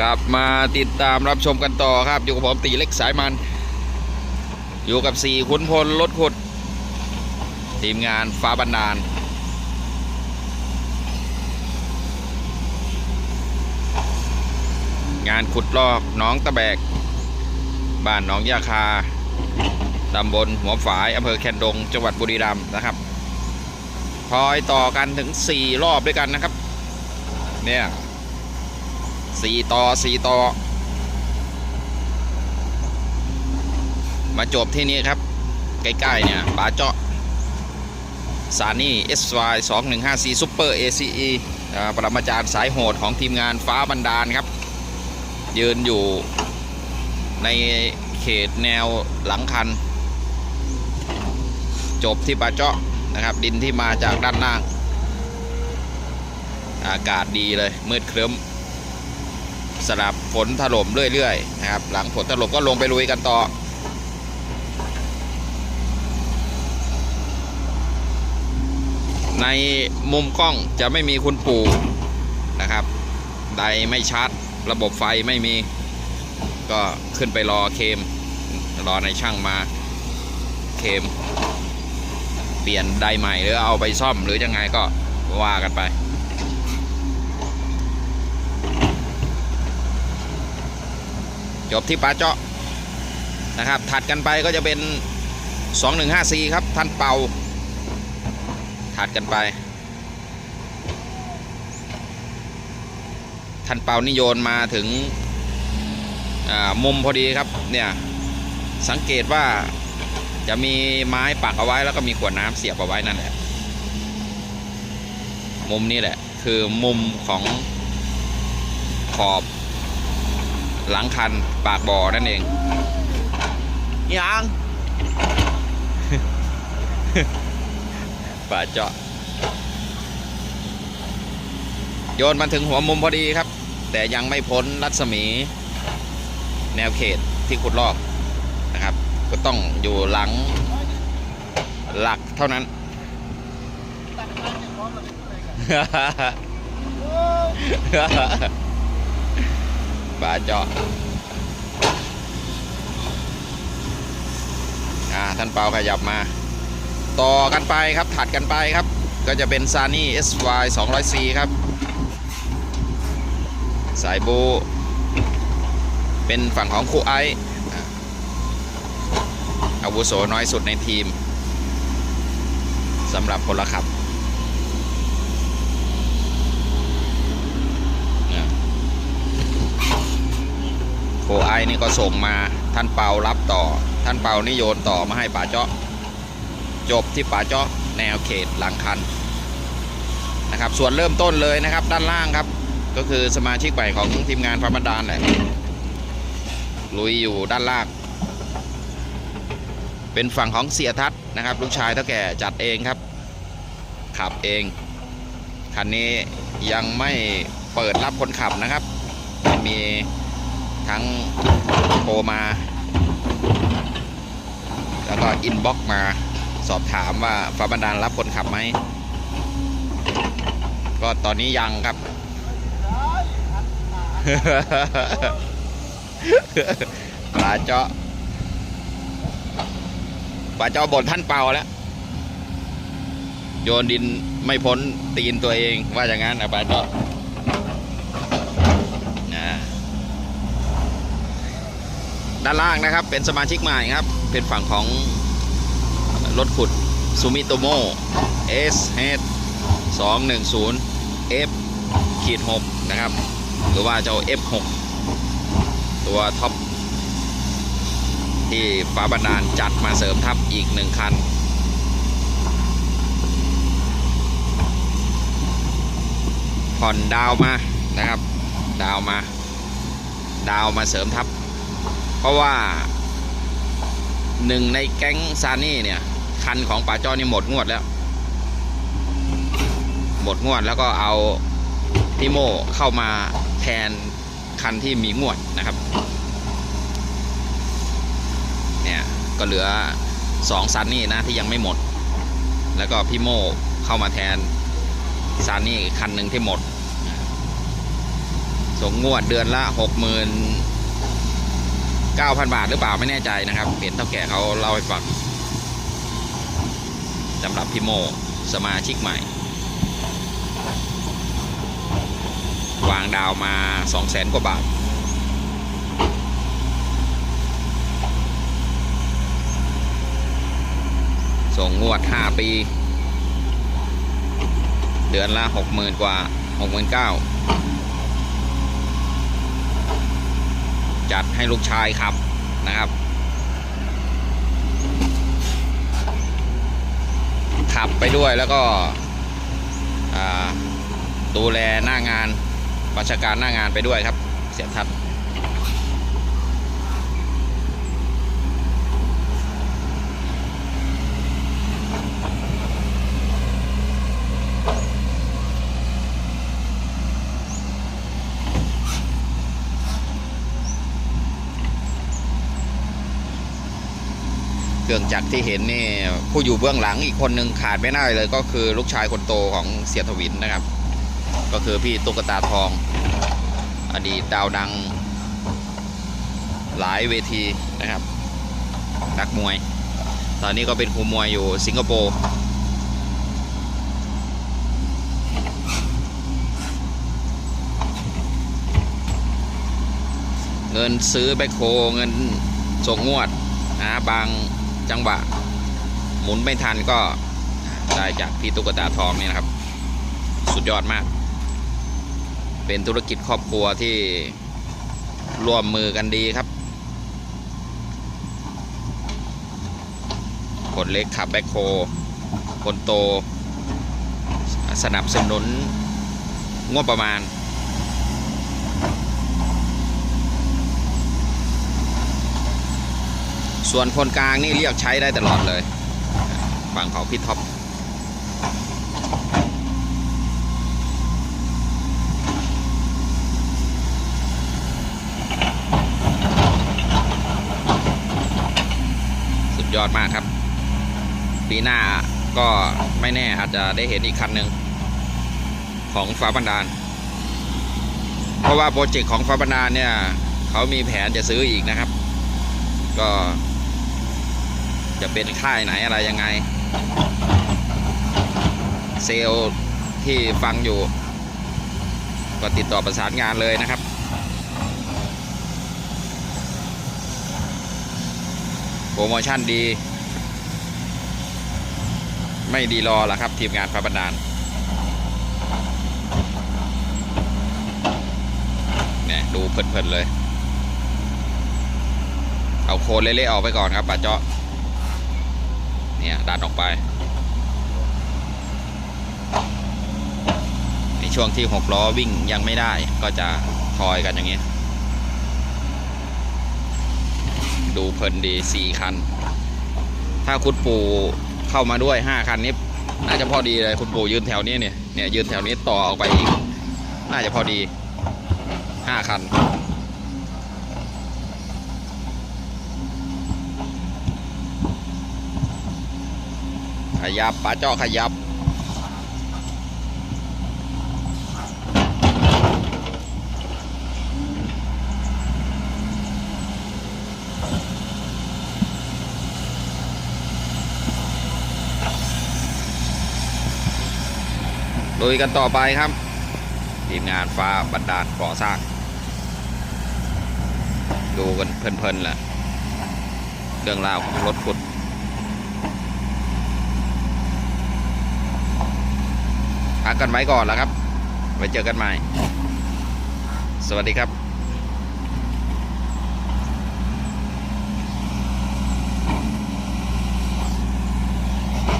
กลับมาติดตามรับชมกันต่อครับ อยู่กับผมตีเล็กสายมัน อยู่กับสี่ขุนพลรถขุด ทีมงานฟ้าบันดาลงานขุดลอกหน้องตะแบก บ้านหนองยาคา ตำบลหัวฝายอำเภอแคนดง จังหวัดบุรีรัมย์นะครับพลอยต่อกันถึง 4 รอบด้วยกันนะครับ เนี่ย สี่ต่อสี่ต่อ มาจบที่นี่ครับ ใกล้ ๆ เนี่ยป่าเจาะซานี่ SY 2154 Super ACE อ่าปรมาจารย์สายโหดของทีมงานฟ้าบันดาลครับ ยืนอยู่ในเขตแนวหลังคัน จบที่ป่าเจาะนะครับ ดินที่มาจากด้านล่าง อากาศดีเลย มืดครึ้ม สลับฝนถล่มเรื่อยๆนะครับ หลังฝนถล่มก็ลงไปลุยกันต่อในมุมกล้องจะไม่มีคุณปู่นะครับไดไม่ชาร์จระบบไฟไม่มี ก็ขึ้นไปรอเคม รอในช่างมาเคม เปลี่ยนไดใหม่หรือเอาไปซ่อมหรือยังไงก็ว่ากันไป จบที่ปลาเจาะนะครับ ถัดกันไปก็จะเป็น 2154 ครับ ท่านเป่า ถัดกันไป ท่านเป่านิโยนมาถึงมุมพอดีครับ เนี่ย สังเกตว่าจะมีไม้ปักเอาไว้แล้วก็มีขวดน้ำเสียบเอาไว้นั่นแหละ มุมนี้แหละ คือมุมของขอบ หลังคันปากบ่อนั่นเองยังป่าเจาะ โยนมาถึงหัวมุมพอดีครับ แต่ยังไม่พ้นรัศมี แนวเขตที่ขุดลอกนะครับ ก็ต้องอยู่หลังหลักเท่านั้นป่า เจาะอ่าท่านเปาขยับมา ต่อกันไปครับถัดกันไปครับ ก็จะเป็นซานี่ SY 200C ครับ สายบูเป็นฝั่งของครูไออาอาวุโสน้อยสุดในทีมสำหรับพลขับ โคไอนี่ก็ส่งมาท่านเปารับต่อ ท่านเปานี่โยนต่อมาให้ป่าเจาะ จบที่ป่าเจาะแนวเขตหลังคันนะครับ ส่วนเริ่มต้นเลยนะครับ ด้านล่างครับ ก็คือสมาชิกใหม่ของทีมงานพระบันดาลแหละลุยอยู่ด้านล่าง เป็นฝั่งของเสียทัศน์นะครับ ลูกชายเท่าแก่จัดเองครับ ขับเองคันนี้ยังไม่เปิดรับคนขับนะครับ มี ทั้งโทรมา แล้วก็อินบ็อกมาสอบถามว่าฟ้าบันดาลรับคนขับไหม ก็ตอนนี้ยังครับ ปลาเจาะปลาเจาะบนท่านเปาแล้ว โยนดินไม่พ้นตีนตัวเองว่าอย่างนั้นนะปลาเจาะ ด้านล่างนะครับ เป็นสมาชิกใหม่ครับ เป็นฝั่งของรถขุดซูมิโตโม S H 210 F ขีด6นะครับ หรือว่าเจ้า F 6ตัวท็อปที่ฟ้าบันดาลจัดมาเสริมทัพอีกหนึ่งคัน ผ่อนดาวมานะครับ ดาวมา ดาวมาเสริมทัพ เพราะว่าหนึ่งในแก๊งซานี่เนี่ย คันของป่าจ้อนี่หมดงวดแล้ว หมดงวดแล้วก็เอาพี่โมเข้ามาแทนคันที่มีงวดนะครับ เนี่ยก็เหลือสองซันนี่นะที่ยังไม่หมด แล้วก็พี่โมเข้ามาแทนซานี่คันหนึ่งที่หมด ส่งงวดเดือนละหกหมื่น เก้าพันบาทหรือเปล่าไม่แน่ใจนะครับเห็นเท่าแก่เขาเล่าให้ฟังสำหรับพี่โมสมาชิกใหม่ วางดาวมาสองแสนกว่าบาทส่งงวด 5 ปี เดือนละ 60,000 กว่า 69,000 จัดให้ลูกชายครับนะครับขับไปด้วยแล้วก็ดูแลหน้างานราชการหน้างานไปด้วยครับ เสียทัศ เครื่องจักรที่เห็นนี่ผู้อยู่เบื้องหลังอีกคนหนึ่งขาดไม่ได้เลยก็คือลูกชายคนโตของเสียทวินนะครับ ก็คือพี่ตุ๊กตาทอง อดีตดาวดัง หลายเวทีนะครับ นักมวย ตอนนี้ก็เป็นครูมวยอยู่สิงคโปร์เงินซื้อแบคโฮเงินส่งงวดนะบาง จังหวะ หมุนไม่ทันก็ได้จากพี่ตุ๊กตาทองนี่นะครับ สุดยอดมาก เป็นธุรกิจครอบครัวที่ร่วมมือกันดีครับ คนเล็กขับแบ็คโฮคนโต สนับสนุนงบประมาณ ส่วนคนกลางนี่เรียกใช้ได้ตลอดเลยฝั่งของพี่ท็อปสุดยอดมากครับ ปีหน้าก็ไม่แน่อาจจะได้เห็นอีกคันหนึ่งของฟ้าบันดาล เพราะว่าโปรเจกต์ของฟ้าบันดาลเนี่ย เขามีแผนจะซื้ออีกนะครับ ก็ จะเป็นค่ายไหนอะไรยังไง เซลที่ฟังอยู่ ก็ติดต่อประสานงานเลยนะครับ โปรโมชั่นดี ไม่ดีรอละครับ ทีมงานพระบันดาลเนี่ยดูเพลินๆเลย เอาโคนเละๆออกไปก่อนครับป่าเจาะ เนี่ยดันออกไปในช่วงที่หกล้อวิ่งยังไม่ได้ก็จะคอยกันอย่างนี้ดูเพลินดีสี่คัน ถ้าคุณปู่เข้ามาด้วยห้าคันนี้น่าจะพอดีเลยคุณปู่ยืนแถวนี้เนี่ยเนี่ยยืนแถวนี้ต่อออกไปอีก น่าจะพอดีห้าคัน ยับป้าเจาะขยับ ลุยกันต่อไปครับ ทีมงานฟ้าบันดาลก่อสร้าง ดูกันเพลินๆแหละเรื่องราวของรถขุด พักกันไว้ก่อนแล้วครับ ไว้เจอกันใหม่ สวัสดีครับ